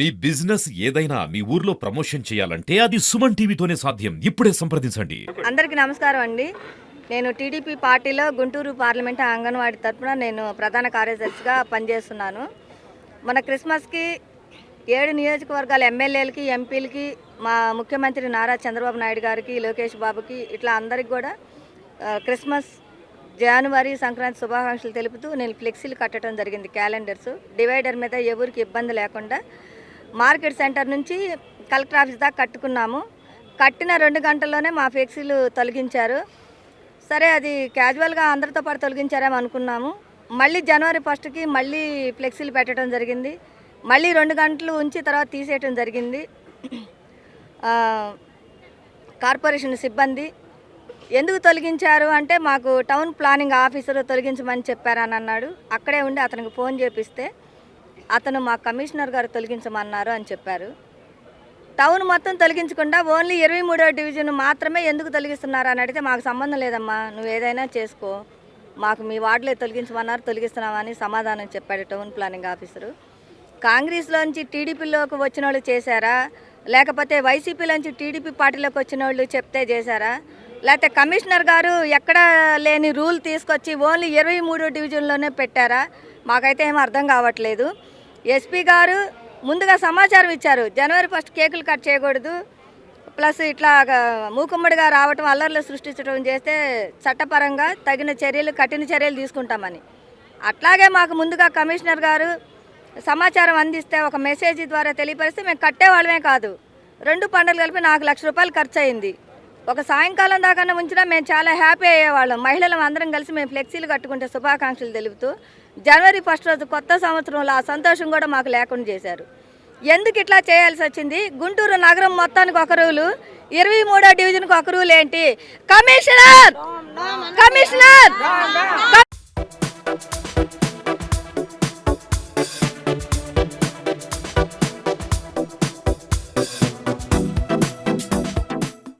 మీ business ఏదైనా మీ ఊర్లో promotion చేయాలంటే అది సుమన్ టీవీతోనే సాధ్యం. ఇప్పుడే సంప్రదించండి. అందరికీ నమస్కారం అండి. నేను టీడీపీ పార్టీలో గుంటూరు పార్లమెంట్ అంగన్వాడీ తరఫున నేను ప్రధాన కార్యదర్శిగా పనిచేస్తున్నాను. మన క్రిస్మస్కి ఏడు నియోజకవర్గాల ఎమ్మెల్యేలకి ఎంపీలకి మా ముఖ్యమంత్రి నారా చంద్రబాబు నాయుడు గారికి లోకేష్ బాబుకి ఇట్లా అందరికి కూడా క్రిస్మస్ జనవరి సంక్రాంతి శుభాకాంక్షలు తెలుపుతూ నేను ఫ్లెక్సీలు కట్టడం జరిగింది క్యాలెండర్స్. డివైడర్ మీద ఎవరికి ఇబ్బంది లేకుండా మార్కెట్ సెంటర్ నుంచి కలెక్టర్ ఆఫీస్ దాకా కట్టుకున్నాము. కట్టిన రెండు గంటల్లోనే మా ఫ్లెక్సీలు తొలగించారు. సరే అది క్యాజువల్గా అందరితో పాటు తొలగించారేమో అనుకున్నాము. మళ్ళీ జనవరి ఫస్ట్కి మళ్ళీ ఫ్లెక్సీలు పెట్టడం జరిగింది. మళ్ళీ రెండు గంటలు ఉంచి తర్వాత తీసేయటం జరిగింది. కార్పొరేషన్ సిబ్బంది ఎందుకు తొలగించారు? అంటే మాకు టౌన్ ప్లానింగ్ ఆఫీసర్ తొలగించమని చెప్పారని అన్నాడు. అక్కడే ఉండి అతనికి ఫోన్ చేపిస్తే అతను మా కమిషనర్ గారు తొలగించమన్నారు అని చెప్పారు. టౌన్ మొత్తం తొలగించకుండా ఓన్లీ ఇరవై మూడో డివిజన్ మాత్రమే ఎందుకు తొలగిస్తున్నారు అని అడిగితే మాకు సంబంధం లేదమ్మా నువ్వు ఏదైనా చేసుకో. మాకు మీ వార్డులో తొలగించమన్నారు తొలగిస్తున్నామని సమాధానం చెప్పాడు టౌన్ ప్లానింగ్ ఆఫీసరు. కాంగ్రెస్లోంచి టీడీపీలోకి వచ్చిన వాళ్ళు చేశారా? లేకపోతే వైసీపీలోంచి టీడీపీ పార్టీలోకి వచ్చిన వాళ్ళు చెప్తే చేశారా? లేకపోతే కమిషనర్ గారు ఎక్కడ లేని రూల్ తీసుకొచ్చి ఓన్లీ ఇరవై మూడో డివిజన్లోనే పెట్టారా? మాకైతే ఏం అర్థం కావట్లేదు. ఎస్పీ గారు ముందుగా సమాచారం ఇచ్చారు. జనవరి ఫస్ట్ కేకులు కట్ చేయకూడదు. ప్లస్ ఇట్లా మూకుమ్మడిగా రావటం అల్లర్లు సృష్టించడం చేస్తే చట్టపరంగా తగిన చర్యలు కఠిన చర్యలు తీసుకుంటామని. అట్లాగే మాకు ముందుగా కమిషనర్ గారు సమాచారం అందిస్తే ఒక మెసేజ్ ద్వారా తెలియపరిస్తే మేము కట్టేవాళ్ళమే కాదు. రెండు పండుగలు కలిపి నాకు లక్ష రూపాయలు ఖర్చు అయింది ఒక సాయంకాలం దాకా ఉంచినా మేము చాలా హ్యాపీ అయ్యేవాళ్ళం. మహిళలు అందరం కలిసి మేము ఫ్లెక్సీలు కట్టుకుంటే శుభాకాంక్షలు తెలుపుతూ జనవరి ఫస్ట్ రోజు కొత్త సంవత్సరంలో ఆ సంతోషం కూడా మాకు లేకుండా చేశారు. ఎందుకు ఇట్లా చేయాల్సి వచ్చింది? గుంటూరు నగరం మొత్తానికి ఒక రూలు ఇరవై మూడో డివిజన్కి ఒక రూల్ ఏంటి కమిషనర్! కమిషనర్